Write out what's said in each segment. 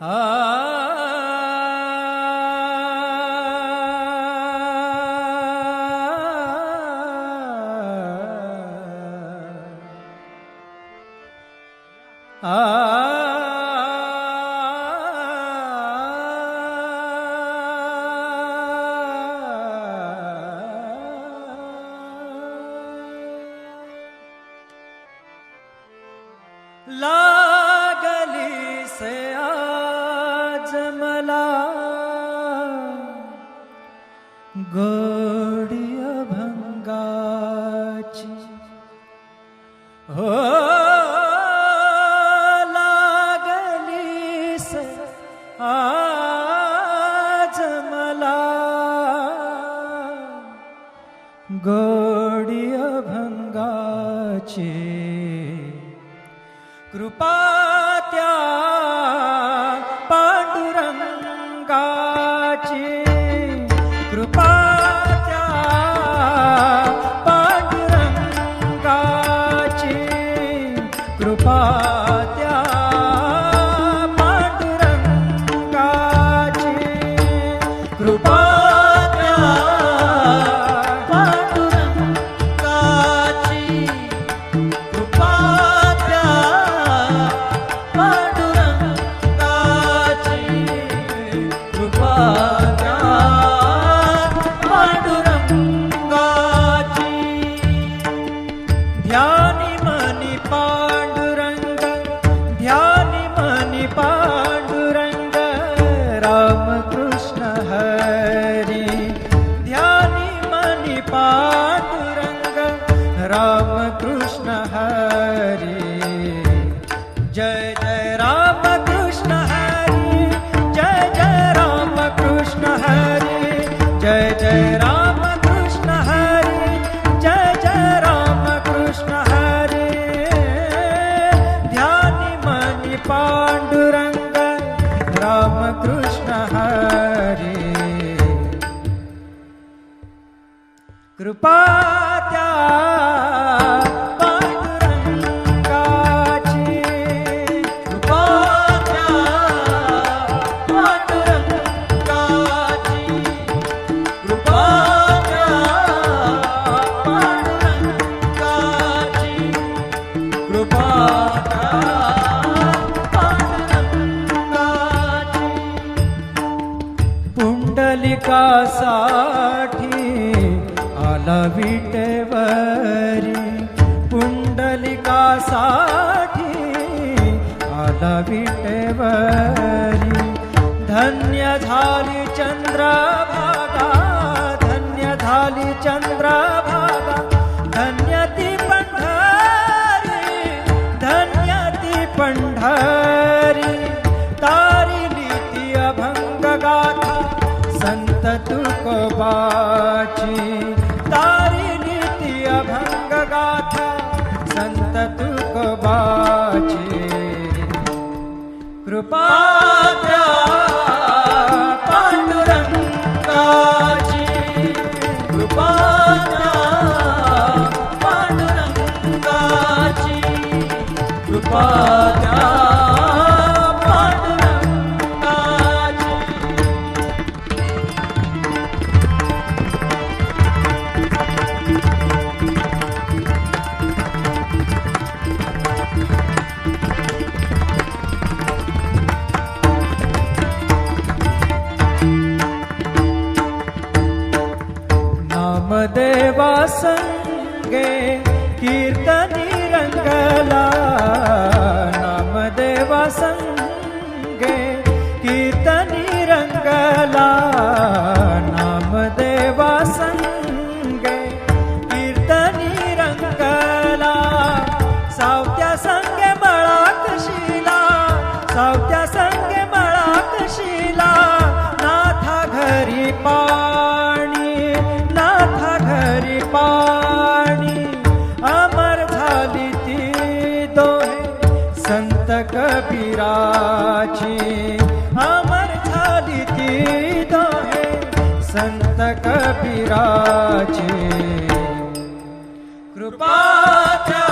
Ah. हो, आज मला गोडी अभंगाची हो लागली से आज मला. गोडी अभंगाची कृपा पांडुरंग रामकृष्ण हरी। जय जय कृपा साठी आला विटेवरी. धन्य झाली चंद्रभागा धन्य झाली चंद्रभागा. धन्य ती पंढरी धन्य ती पंढरी. कृपा त्या पांडुरंगाची कृपा त्या संगे कीर्तनी रंगला नामदेवा संगे कीर्तनी रंगला नामदेवा संगे कीर्तनी रंगला सावत्या संगे मळाक शिला सावत्या संगे मळाक शिला नाथा घरी पा संत कबीराची कृपा कृपा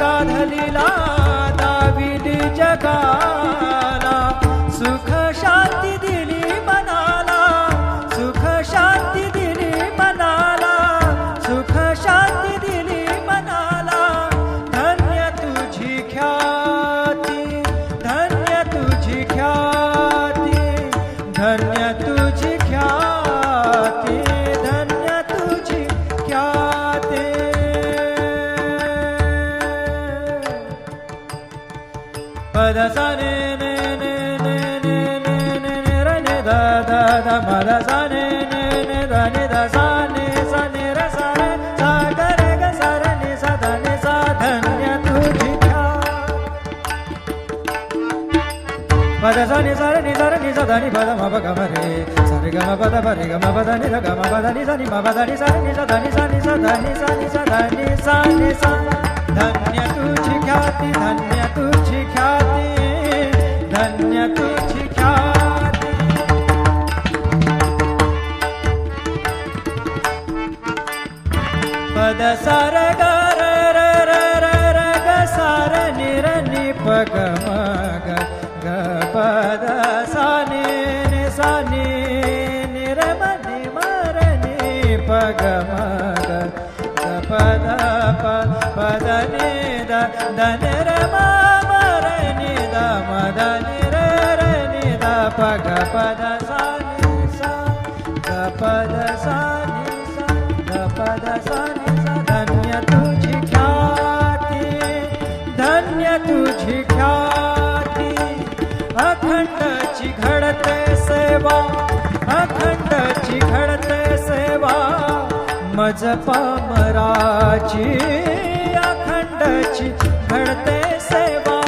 गाधलीला दाविद जगा पद सा ने ने ने ने ने ने ने ने र ने द द द म द सा ने ने ने द ने द सा ने सा ने र सा रे सा ग रे ग सा र ने सा ध ने सा धन्य तुझी ख्या पद सा नि सा रे नि सा रे नि सा ध नि पद म प ग म रे सा रे ग म प द प रे ग म प द नि ध ग म प द नि सा नि म प द नि सा रे नि सा ध नि सा नि सा ध नि सा नि सा ध नि सा नि सा धन्य तुझी ख्याती धन्य तुझी ख्याती प ग प द सा नि सा ग प सा नि सा ग प सा नि सा धन्य तुझी ख्याती धन्य तुझी ख्याती. अखंडची घडते सेवा अखंडची घडते सेवा मज पामराची. अखंडची घडते सेवा